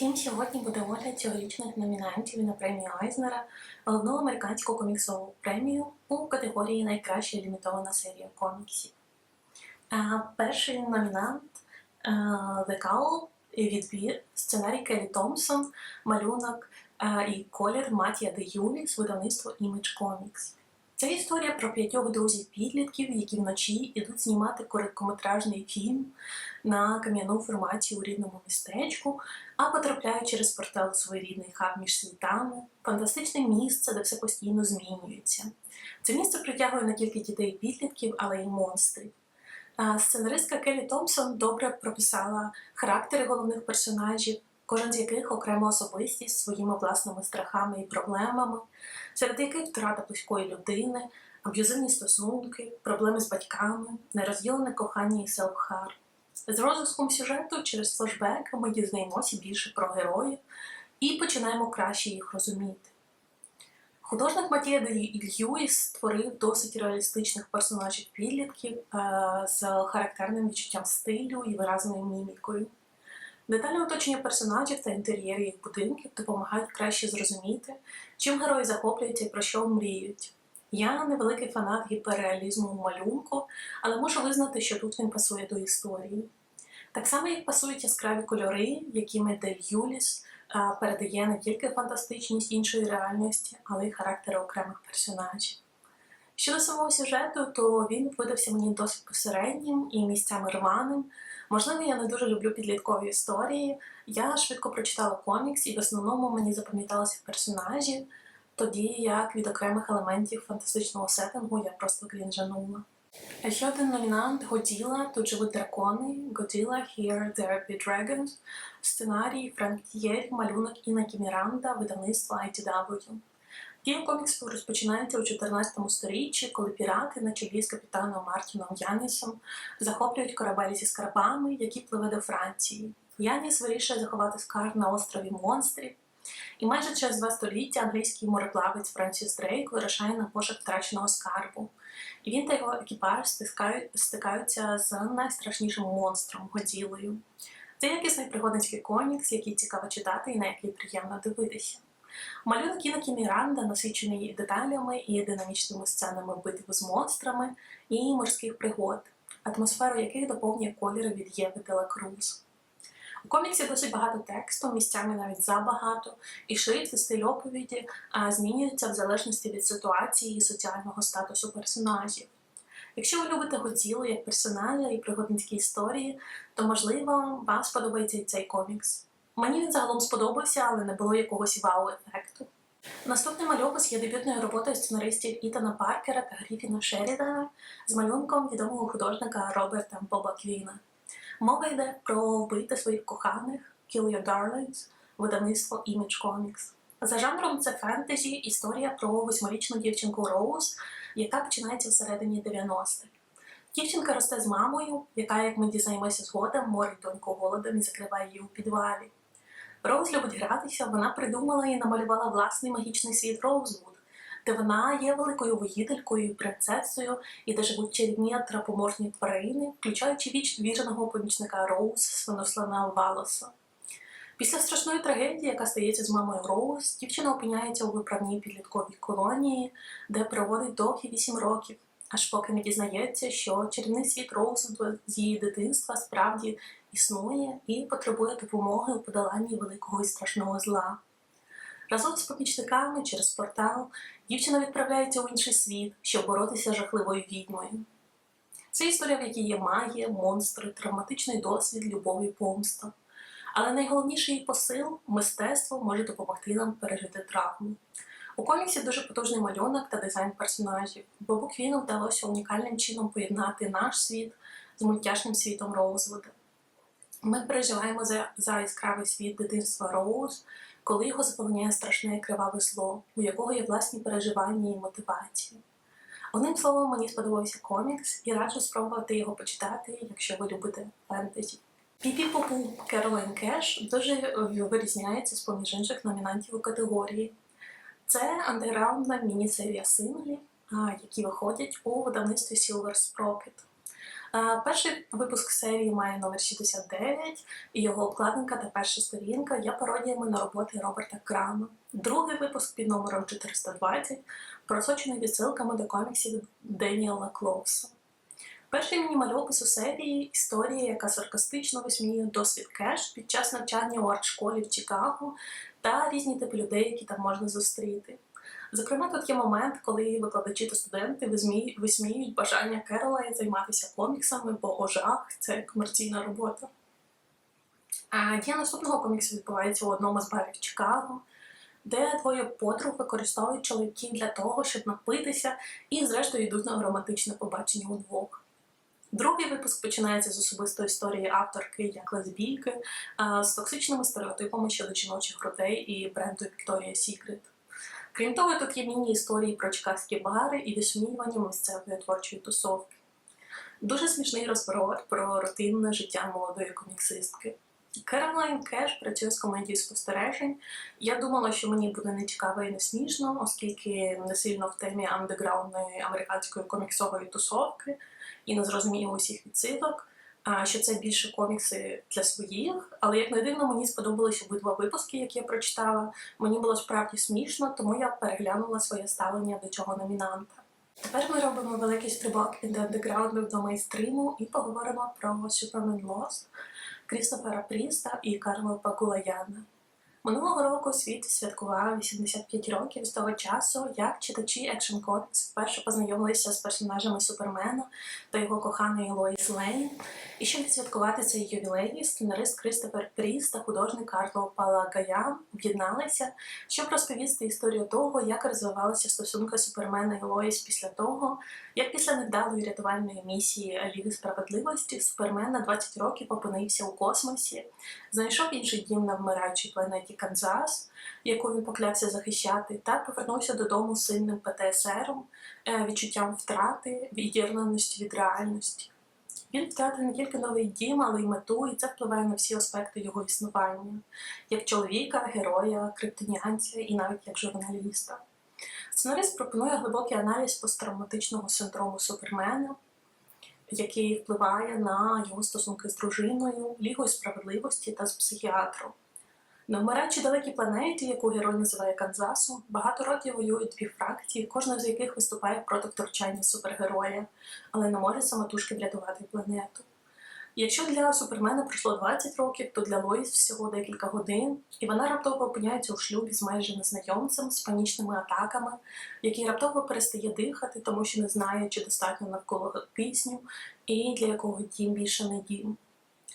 Всім сьогодні буде огляд цьогорічних номінантів на премію Айзнера, головну американську коміксову премію у категорії Найкраща лімітована серія коміксів. Перший номінант а, The Cowl, відбір, сценарій Келі Томпсон, малюнок і колір Матія Де Юліс, видавництво Image Comics. Це історія про п'ятьох друзів-підлітків, які вночі йдуть знімати короткометражний фільм на кам'яну формацію у рідному містечку, а потрапляють через портал своєрідний хаб між світами, фантастичне місце, де все постійно змінюється. Це місце притягує не тільки дітей і підлітків, але й монстрів. Сценаристка Келі Томпсон добре прописала характери головних персонажів, кожен з яких окрема особистість своїми власними страхами і проблемами, серед яких втрата близької людини, аб'юзивні стосунки, проблеми з батьками, нерозділене кохання і селф-хар. З розвитком сюжету через флешбек ми дізнаємося більше про героїв і починаємо краще їх розуміти. Художник Матія Льюіс створив досить реалістичних персонажів підлітків е, з характерним відчуттям стилю і виразною мімікою. Детальне оточення персонажів та інтер'єри їх будинків допомагають краще зрозуміти, чим герої захоплюються і про що мріють. Я невеликий фанат гіперреалізму у малюнку, але можу визнати, що тут він пасує до історії. Так само, як пасують яскраві кольори, якими Дель Юліс передає не тільки фантастичність іншої реальності, але й характери окремих персонажів. Щодо самого сюжету, то він видався мені досить посереднім і місцями рваним. Можливо, я не дуже люблю підліткові історії. Я швидко прочитала комікс, і в основному мені запам'яталися персонажі, тоді як від окремих елементів фантастичного сеттингу я просто крінжанула. Ще один номінант Годіла, тут живуть дракони, Годіла, Here There Be Dragons, сценарій Френк Тієль, малюнок Інна Кіміранда, видавництво IDW. Дія коміксу розпочинається у 14 сторіччі, коли пірати на чолі з капітаном Мартіном Янісом захоплюють корабель зі скарбами, які пливе до Франції. Яніс вирішує заховати скарб на острові монстрів. І майже через два століття англійський мореплавець Френсіс Дрейк вирушає на пошук втраченого скарбу. І він та його екіпаж стикаються з найстрашнішим монстром Годілою. Це якісний пригодницький комікс, який цікаво читати і на який приємно дивитися. Малюнок Кіна Міранда насичений деталями і динамічними сценами битв з монстрами і морських пригод, атмосферу яких доповнює кольори від Єви Делакруз. У коміксі досить багато тексту, місцями навіть забагато, і шрифт і стиль оповіді змінюються в залежності від ситуації і соціального статусу персонажів. Якщо ви любите Годзілу як персонажа і пригодницькі історії, то можливо вам сподобається і цей комікс. Мені він загалом сподобався, але не було якогось вау-ефекту. Наступний мальопис є дебютною роботою сценаристів Ітана Паркера та Гріфіна Шерідана з малюнком відомого художника Роберта Боба Квіна. Мова йде про вбити своїх коханих Kill Your Darlings, видавництво Image Comics. За жанром це фентезі, історія про восьмирічну дівчинку Роуз, яка починається всередині 90-х. Дівчинка росте з мамою, яка, як ми дізнаємося згодом, морить доньку голодом і закриває її у підвалі. Роуз любить гратися, вона придумала і намалювала власний магічний світ Роузвуд, де вона є великою воїтелькою і принцесою, і де живуть чарівні антропоморфні тварини, включаючи віч віженого помічника Роуз, свинослана Валоса. Після страшної трагедії, яка стається з мамою Роуз, дівчина опиняється у виправній підлітковій колонії, де проводить довгі вісім років, аж поки не дізнається, що чарівний світ Роуз з її дитинства справді існує і потребує допомоги у подоланні великого і страшного зла. Разом з помічниками через портал дівчина відправляється у інший світ, щоб боротися з жахливою відьмою. Це історія, в якій є магія, монстри, травматичний досвід, любов і помста. Але найголовніший її посил мистецтво може допомогти нам пережити травму. У коміксі дуже потужний малюнок та дизайн персонажів. Бобу Квіну вдалося унікальним чином поєднати наш світ з мультяшним світом Роузвуда. Ми переживаємо за, за яскравий світ дитинства Роуз, коли його заполоняє страшне криваве зло, у якого є власні переживання і мотивації. Одним словом, мені сподобався комікс і раджу спробувати його почитати, якщо ви любите фентезі. Піпі Попу Керолайн Кеш дуже вирізняється з поміж інших номінантів у категорії. Це андеграундна міні-серія синглів, які виходять у видавництві Silver Sprocket. Перший випуск серії має номер 69, і його обкладинка та перша сторінка є пародіями на роботи Роберта Крама. Другий випуск під номером 420 просочений відсилками до коміксів Деніела Клоуса. Перший мінімальопис у серії історія, яка саркастично висміює досвід кеш під час навчання у арт-школі в Чикаго та різні типи людей, які там можна зустріти. Зокрема, тут є момент, коли викладачі та студенти висміюють, бажання Керолайн займатися коміксами, бо о жах, це комерційна робота. А дія наступного коміксу відбувається у одному з барів Чикаго, де двоє подруг використовують чоловіків для того, щоб напитися, і зрештою йдуть на романтичне побачення удвох. Другий випуск починається з особистої історії авторки як лесбійки з токсичними стереотипами щодо жіночих грудей і бренду Victoria's Secret. Крім того, тут є міні-історії про чикагські бари і висміювання місцевої творчої тусовки. Дуже смішний розворот про рутинне життя молодої коміксистки. Керолайн Кеш працює з комедією спостережень. Я думала, що мені буде не цікаво і не смішно, оскільки не сильно в темі андеграундної американської коміксової тусовки і не зрозумію усіх відсилок. Що це більше комікси для своїх, але як не дивно, мені сподобались обидва випуски, які я прочитала. Мені було справді смішно, тому я переглянула своє ставлення до цього номінанта. Тепер ми робимо великий стрибок від андеграунду до мейнстріму і поговоримо про Superman Lost Крістофера Пріста і Карла Пакулаяна. Минулого року світ святкував 85 років з того часу, як читачі Action Comics вперше познайомилися з персонажами Супермена та його коханої Лоїс Лейн. І щоб відсвяткувати цей ювілей, сценарист Кристофер Пріс та художник Карло Палагаян об'єдналися, щоб розповісти історію того, як розвивалися стосунки Супермена і Лоїс після того, як після невдалої рятувальної місії Ліги справедливості Супермен на 20 років опинився у космосі, знайшов інший дім на вмираючій планеті Канзас, яку він поклявся захищати, та повернувся додому сильним ПТСРом, е, відчуттям втрати, відірваності від реальності. Він втратив не тільки новий дім, але й мету, і це впливає на всі аспекти його існування, як чоловіка, героя, криптонянця і навіть як журналіста. Сценарист пропонує глибокий аналіз посттравматичного синдрому Супермена, який впливає на його стосунки з дружиною, лігою справедливості та з психіатром. На вмираючій далекій планеті, яку герой називає Канзасом, багато років воюють дві фракції, кожна з яких виступає проти втручання супергероя, але не може самотужки врятувати планету. Якщо для Супермена пройшло 20 років, то для Лоїс всього декілька годин, і вона раптово опиняється у шлюбі з майже незнайомцем з панічними атаками, який раптово перестає дихати, тому що не знає, чи достатньо навколо кисню, і для якого дім більше не дім.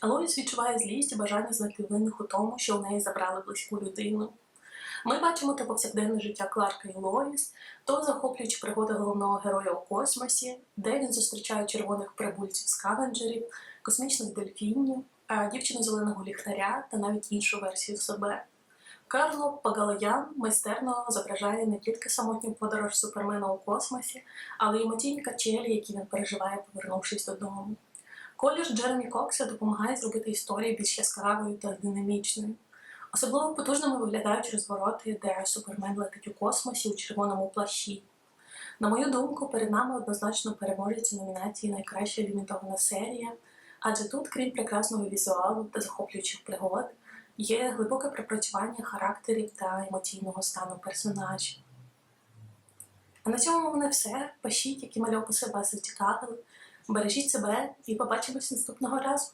Лоїс відчуває злість і бажання знайти винних у тому, що у неї забрали близьку людину. Ми бачимо те повсякденне життя Кларка і Лоїс, то захоплюючи пригоди головного героя у космосі, де він зустрічає червоних прибульців скавенджерів, космічних дельфінів, дівчину зеленого ліхтаря та навіть іншу версію себе. Карло Пагалаян майстерно зображає не тільки самотню подорож Супермена у космосі, але й емоційні качелі, які він переживає, повернувшись додому. Колір Джеремі Кокса допомагає зробити історію більш яскравою та динамічною. Особливо потужними виглядають розвороти, де Супермен летить у космосі у червоному плащі. На мою думку, перед нами однозначно переможець номінації Найкраща лімітована серія, адже тут, крім прекрасного візуалу та захоплюючих пригод, є глибоке пропрацювання характерів та емоційного стану персонажів. А на цьому мене все. Пишіть, які мальописи вас зацікавили. Бережіть себе і побачимось наступного разу.